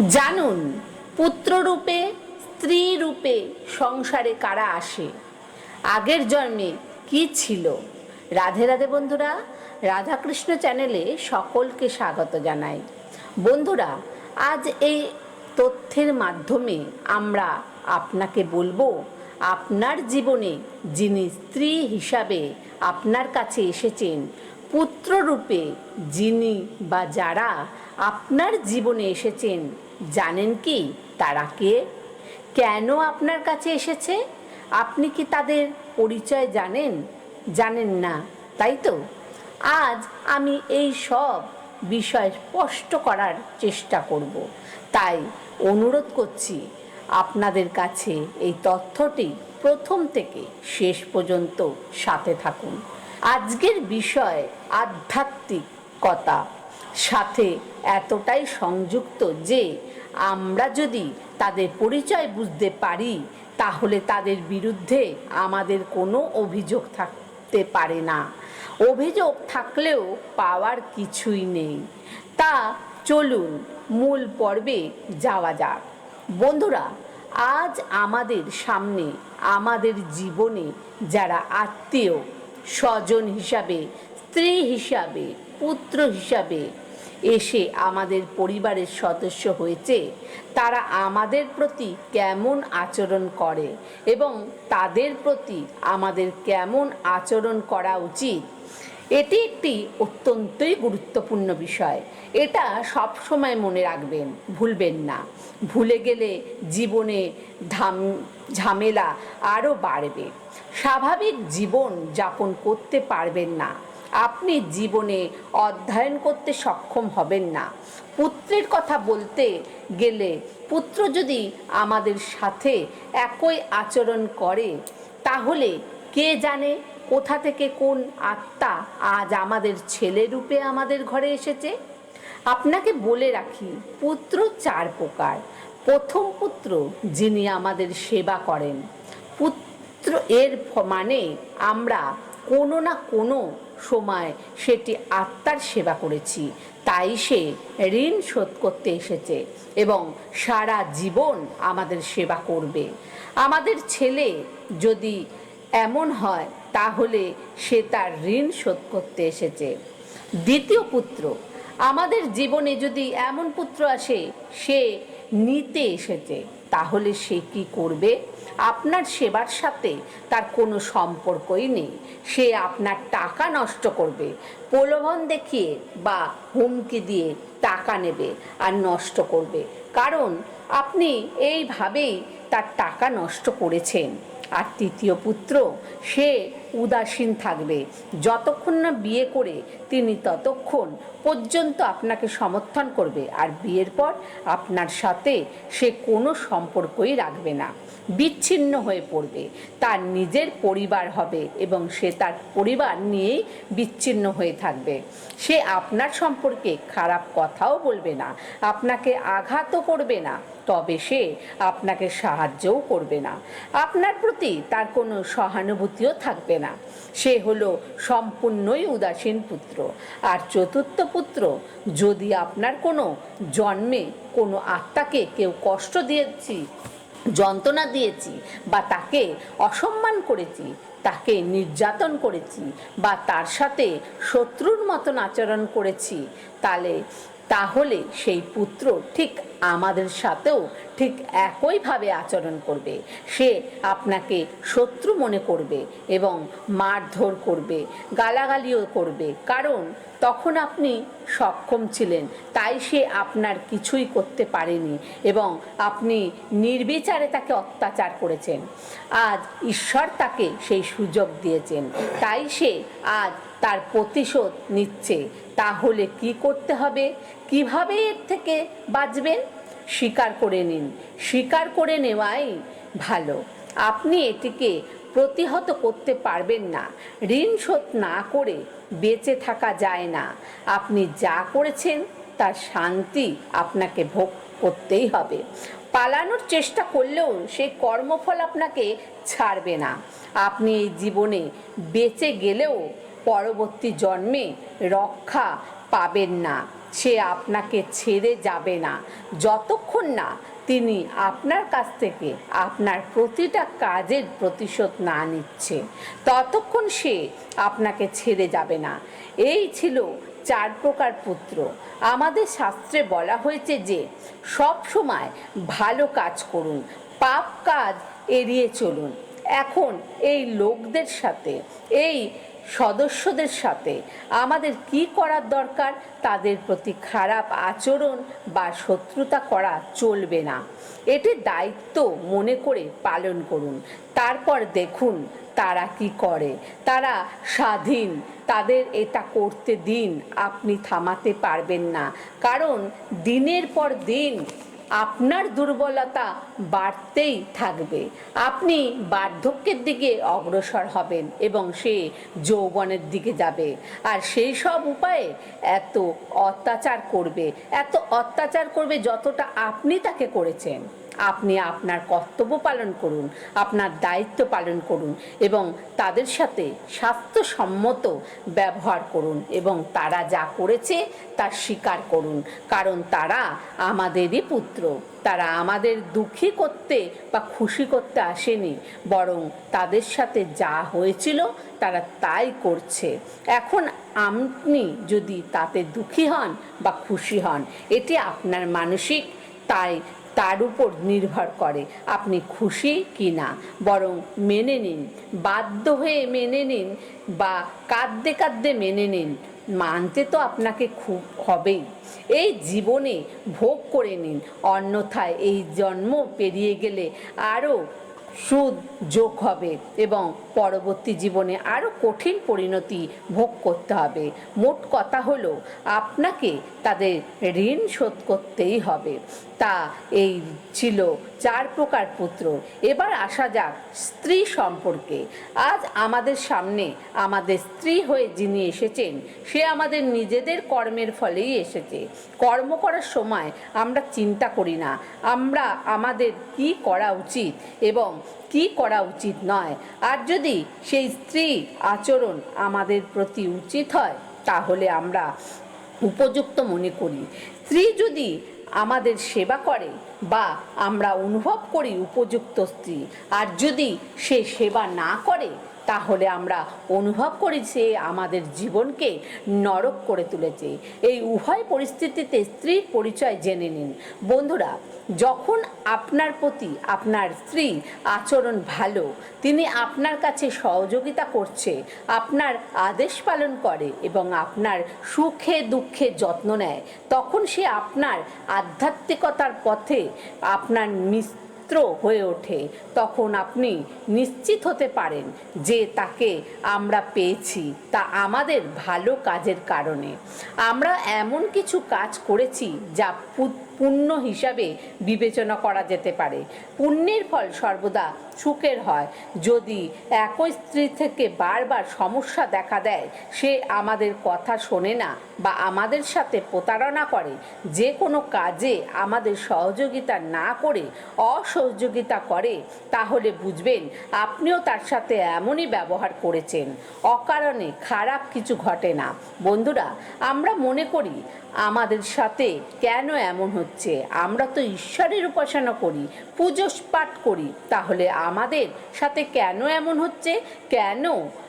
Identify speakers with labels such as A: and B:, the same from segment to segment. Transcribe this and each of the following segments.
A: জানুন, পুত্ররূপে স্ত্রী রূপে সংসারে কারা আসে? আগের জন্মে কি ছিল? রাধে রাধে বন্ধুরা, রাধাকৃষ্ণ চ্যানেলে সকলকে স্বাগত জানাই। বন্ধুরা, আজ এই তথ্যের মাধ্যমে আমরা আপনাকে বলব, আপনার জীবনে যিনি স্ত্রী হিসাবে আপনার কাছে এসেছেন, পুত্ররূপে যিনি বা যারা আপনার জীবনে এসেছেন জানেন কি তারা কে? কেন আপনার কাছে এসেছে? আপনি কি তাদের পরিচয় জানেন? জানেন না, তাই তো? আজ আমি এই সব বিষয় স্পষ্ট করার চেষ্টা করব। তাই অনুরোধ করছি আপনাদের কাছে এই তথ্যটি প্রথম থেকে শেষ পর্যন্ত সাথে থাকুন। আজকের বিষয় আধ্যাত্মিকতা। সাথে এতটাই সংযুক্ত যে আমরা যদি তাদের পরিচয় বুঝতে পারি, তাহলে তাদের বিরুদ্ধে আমাদের কোনো অভিযোগ থাকতে পারে না। অভিযোগ থাকলেও পাওয়ার কিছুই নেই। তা চলুন মূল পর্বে যাওয়া যাক। বন্ধুরা, আজ আমাদের সামনে, আমাদের জীবনে যারা আত্মীয়, স্বজন হিসাবে, স্ত্রী হিসাবে পুত্র হিসাবে এসে আমাদের পরিবারের সদস্য হয়েছে। তারা আমাদের প্রতি কেমন আচরণ করে এবং তাদের প্রতি আমাদের কেমন আচরণ করা উচিত, এটি একটি অত্যন্তই গুরুত্বপূর্ণ বিষয়। এটা সব সময় মনে রাখবেন, ভুলবেন না। ভুলে গেলে জীবনে ধাম, ঝামেলা আরও বাড়বে। স্বাভাবিক জীবন যাপন করতে পারবেন না। আপনি জীবনে অধ্যয়ন করতে সক্ষম হবেন না। পুত্রের কথা বলতে গেলে পুত্র যদি আমাদের সাথে একই আচরণ করে, তাহলে কে জানে কোথা থেকে কোন আত্মা আজ আমাদের ছেলে রূপে আমাদের ঘরে এসেছে? আপনাকে বলে রাখি, পুত্র চার প্রকার। প্রথম পুত্র যিনি আমাদের সেবা করেন। পুত্র এর মানে আমরা কোনো না কোনো সময় সেটি আত্মার সেবা করেছি। তাই সে ঋণ শোধ করতে এসেছে এবং সারা জীবন আমাদের সেবা করবে। আমাদের ছেলে যদি এমন হয়, তাহলে সে তার ঋণ শোধ করতে এসেছে। দ্বিতীয় পুত্র, আমাদের জীবনে যদি এমন পুত্র আসে, সে নিতে এসেছে, তাহলে সে কি করবে? আপনার সেবার সাথে তার কোনো সম্পর্কই নেই। সে আপনার টাকা নষ্ট করবে, প্রলোভন দেখিয়ে বা হুমকি দিয়ে টাকা নেবে আর নষ্ট করবে। কারণ আপনি এইভাবেই তার টাকা নষ্ট করেছেন। আর তৃতীয় পুত্র, সে উদাসীন থাকবে। যতক্ষণ না বিয়ে করে তিনি ততক্ষণ পর্যন্ত আপনাকে সমর্থন করবে। আর বিয়ের পর আপনার সাথে সে কোনো সম্পর্কই রাখবে না। বিচ্ছিন্ন হয়ে পড়বে। তার নিজের পরিবার হবে এবং সে তার পরিবার নিয়েই বিচ্ছিন্ন হয়ে থাকবে। সে আপনার সম্পর্কে খারাপ কথাও বলবে না। আপনাকে আঘাতও করবে না। তবে সে আপনাকে সাহায্যও করবে না। আপনার প্রতি তার কোনো সহানুভূতিও থাকবে না। সে হলো সম্পূর্ণই উদাসীন পুত্র। আর চতুর্থ পুত্র, যদি আপনার কোনো জন্মে কোনো আত্মাকে কেউ কষ্ট দিয়েছি, যন্ত্রণা দিয়েছি বা তাকে অসম্মান করেছি, তাকে নির্যাতন করেছি বা তার সাথে শত্রুর মতন আচরণ করেছি, তাহলে তাহলে সেই পুত্র ঠিক আমাদের সাথেও ঠিক একইভাবে আচরণ করবে। সে আপনাকে শত্রু মনে করবে এবং মারধর করবে, গালাগালিও করবে। কারণ তখন আপনি সক্ষম ছিলেন, তাই সে আপনার কিছুই করতে পারেনি এবং আপনি নির্বিচারে তাকে অত্যাচার করেছেন। আজ ঈশ্বর তাকে সেই সুযোগ দিয়েছেন, তাই সে আজ তার প্রতিশোধ নিচ্ছে। তাহলে কি করতে হবে? কীভাবে এর থেকে বাঁচবেন স্বীকার করে নিন। স্বীকার করে নেওয়াই ভালো। আপনি এটিকে প্রতিহত করতে পারবেন না। ঋণ শোধ না করে বেঁচে থাকা যায় না। আপনি যা করেছেন, তার শান্তি আপনাকে ভোগ করতেই হবে। পালানোর চেষ্টা করলেও সেই কর্মফল আপনাকে ছাড়বে না। আপনি এই জীবনে বেঁচে গেলেও পরবর্তী জন্মে রক্ষা পাবেন না। সে আপনাকে ছেড়ে যাবে না। যতক্ষণ না তিনি আপনার কাছ থেকে আপনার প্রতিটা কাজের প্রতিশোধ না নিচ্ছে, ততক্ষণ সে আপনাকে ছেড়ে যাবে না। এই ছিল চার প্রকার পুত্র। আমাদের শাস্ত্রে বলা হয়েছে যে, সব সময় ভালো কাজ করুন, পাপ কাজ এড়িয়ে চলুন। এখন এই লোকদের সাথে, এই সদস্যদের সাথে। আমাদের কি করার দরকার? তাদের প্রতি খারাপ আচরণ বা শত্রুতা করা চলবে না। এটি দায়িত্ব মনে করে পালন করুন। তারপর দেখুন তারা কি করে। তারা স্বাধীন। তাদের এটা করতে দিন। আপনি থামাতে পারবেন না। কারণ দিনের পর দিন আপনার দুর্বলতা বাড়তেই থাকবে। আপনি বার্ধক্যের দিকে অগ্রসর হবেন এবং সে যৌবনের দিকে যাবে। আর সেই সব উপায়ে এত অত্যাচার করবে, এত অত্যাচার করবে যতটা আপনি তাকে করেছেন। আপনি আপনার কর্তব্য পালন করুন, আপনার দায়িত্ব পালন করুন এবং তাদের সাথে স্বাস্থ্যসম্মত ব্যবহার করুন এবং তারা যা করেছে তা স্বীকার করুন। কারণ তারা আমাদেরই পুত্র, তারা আমাদের দুঃখী করতে বা খুশি করতে আসেনি, বরং তাদের সাথে যা হয়েছিল তারা তাই করছে। এখন আপনি যদি তাতে দুঃখী হন বা খুশি হন, এটি আপনার মানসিক, তাই তার উপর নির্ভর করে আপনি খুশি কি না। বরং মেনে নিন, বাধ্য হয়ে মেনে নিন বা কাঁদতে কাঁদতে মেনে নিন, মানতে তো আপনাকে খুব হবেই। এই জীবনে ভোগ করে নিন, অন্যথায় এই জন্ম পেরিয়ে গেলে আরও সুদ যোগ হবে এবং পরবর্তী জীবনে আরও কঠিন পরিণতি ভোগ করতে হবে। মোট কথা হলো, আপনাকে তাদের ঋণ শোধ করতেই হবে। তা এই ছিল চার প্রকার পুত্র। এবার আসা যাক স্ত্রী সম্পর্কে। আজ আমাদের সামনে আমাদের স্ত্রী হয়ে যিনি এসেছেন, সে আমাদের নিজেদের কর্মের ফলেই এসেছে। কর্ম করার সময় আমরা চিন্তা করি না, আমরা আমাদের কি করা উচিত এবং কি করা উচিত নয়। আর যদি সেই স্ত্রী আচরণ আমাদের প্রতি উচিত হয়, তাহলে আমরা উপযুক্ত মনে করি। স্ত্রী যদি আমাদের সেবা করে বা আমরা অনুভব করি উপযুক্ত স্ত্রী, আর যদি সে সেবা না করে তাহলে আমরা অনুভব করি সে আমাদের জীবনকে নরক করে তুলেছে। এই উভয় পরিস্থিতিতে স্ত্রীর পরিচয় জেনে নিন। বন্ধুরা, যখন আপনার প্রতি আপনার স্ত্রী আচরণ ভালো, তিনি আপনার কাছে সহযোগিতা করছে, আপনার আদেশ পালন করে এবং আপনার সুখে দুঃখে যত্ন নেয়, তখন সে আপনার আধ্যাত্মিকতার পথে আপনার মিস মিত্র হয়ে ওঠে, তখন আপনি নিশ্চিত হতে পারেন যে তাকে আমরা পেয়েছি, তা আমাদের ভালো কাজের কারণে। আমরা এমন কিছু কাজ করেছি যা পু- পুণ্য হিসাবে বিবেচনা করা যেতে পারে। পুণ্যের ফল সর্বদা সুখের হয়। যদি একই স্ত্রী থেকে বারবার সমস্যা দেখা দেয়, সে আমাদের কথা শোনে না বা আমাদের সাথে প্রতারণা করে, যে কোনো কাজে আমাদের সহযোগিতা না করে, অসহযোগিতা করে, তাহলে বুঝবেন আপনিও তার সাথে এমনই ব্যবহার করেছেন। অকারণে খারাপ কিছু ঘটে না। বন্ধুরা, আমরা মনে করি আমাদের সাথে কেন এমন হচ্ছে? আমরা তো ঈশ্বরের উপাসনা করি, পুজো পাঠ করি। তাহলে আমাদের সাথে কেন এমন হচ্ছে? কেন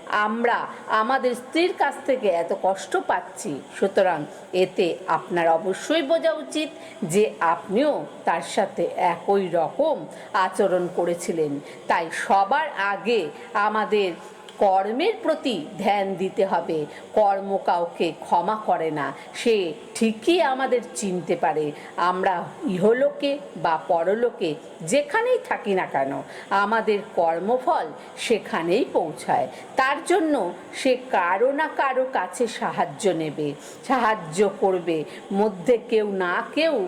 A: আমরা আমাদের স্ত্রীর কাছ থেকে এত কষ্ট পাচ্ছি? সুতরাং এতে আপনার অবশ্যই বোঝা উচিত যে আপনিও তার সাথে একই রকম আচরণ করেছিলেন। তাই সবার আগে আমাদের কর্মের প্রতি ধ্যান দিতে হবে। কর্ম কাউকে ক্ষমা করে না। সে ঠিকই আমাদের চিনতে পারে। আমরা ইহলোকে বা পরলোকে যেখানেই থাকি না কেন, আমাদের কর্মফল সেখানেই পৌঁছায়। তার জন্য সে কারও না কারও কাছে সাহায্য নেবে, সাহায্য করবে। মধ্যে কেউ না কেউ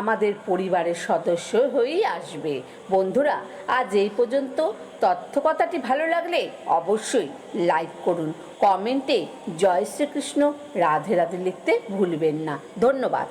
A: আমাদের পরিবারের সদস্য হয়েই আসবে। বন্ধুরা, আজ এই পর্যন্ত। তথ্যকথাটি ভালো লাগলে অবশ্যই লাইক করুন। কমেন্টে জয় শ্রীকৃষ্ণ রাধে রাধে লিখতে ভুলবেন না। ধন্যবাদ।